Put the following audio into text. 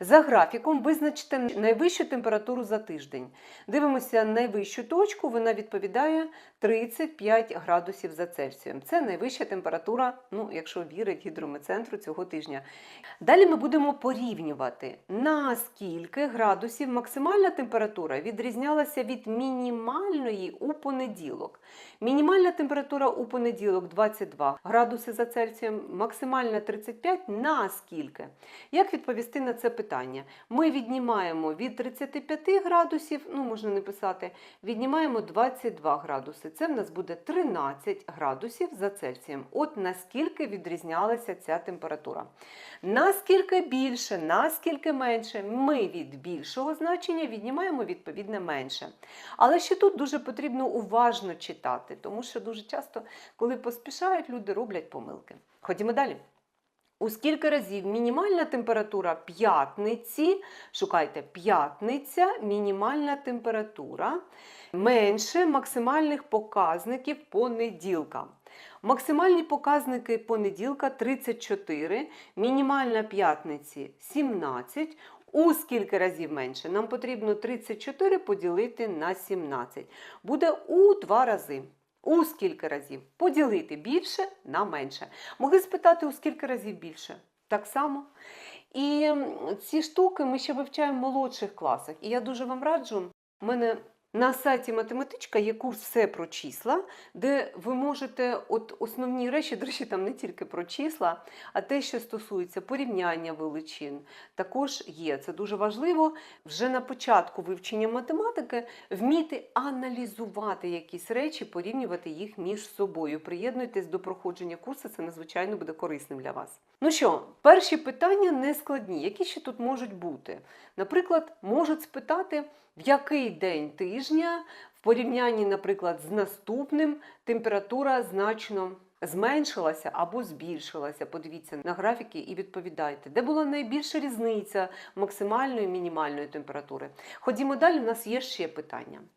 За графіком визначте найвищу температуру за тиждень. Дивимося найвищу точку, вона відповідає 35 градусів за Цельсієм. Це найвища температура, ну, якщо вірить гідрометцентру цього тижня. Далі ми будемо порівнювати, наскільки градусів максимальна температура відрізнялася від мінімальної у понеділок. Мінімальна температура у понеділок 22 градуси за Цельсієм, максимальна 35 наскільки? Як відповісти на це питання? Ми віднімаємо від 35 градусів, ну можна не писати, віднімаємо 22 градуси. Це в нас буде 13 градусів за Цельсієм. От наскільки відрізнялася ця температура. Наскільки більше, наскільки менше, ми від більшого значення віднімаємо відповідне менше. Але ще тут дуже потрібно уважно читати, тому що дуже часто, коли поспішають, люди роблять помилки. Ходімо далі. У скільки разів мінімальна температура п'ятниці, шукайте п'ятниця, мінімальна температура менше максимальних показників понеділка. Максимальні показники понеділка 34, мінімальна п'ятниці 17. У скільки разів менше? Нам потрібно 34 поділити на 17. Буде у два рази. У скільки разів? Поділити більше на менше. Могли спитати, у скільки разів більше? Так само. І ці штуки ми ще вивчаємо в молодших класах. І я дуже вам раджу. У мене на сайті математичка є курс все про числа, де ви можете от основні речі, до речі, там не тільки про числа, а те, що стосується порівняння величин, також є. Це дуже важливо вже на початку вивчення математики вміти аналізувати якісь речі, порівнювати їх між собою. Приєднуйтесь до проходження курсу, це надзвичайно буде корисним для вас. Ну що, перші питання не складні. Які ще тут можуть бути? Наприклад, можуть спитати, в який день тижня в порівнянні, наприклад, з наступним температура значно зменшилася або збільшилася. Подивіться на графіки і відповідайте, де була найбільша різниця максимальної і мінімальної температури. Ходімо далі, у нас є ще питання.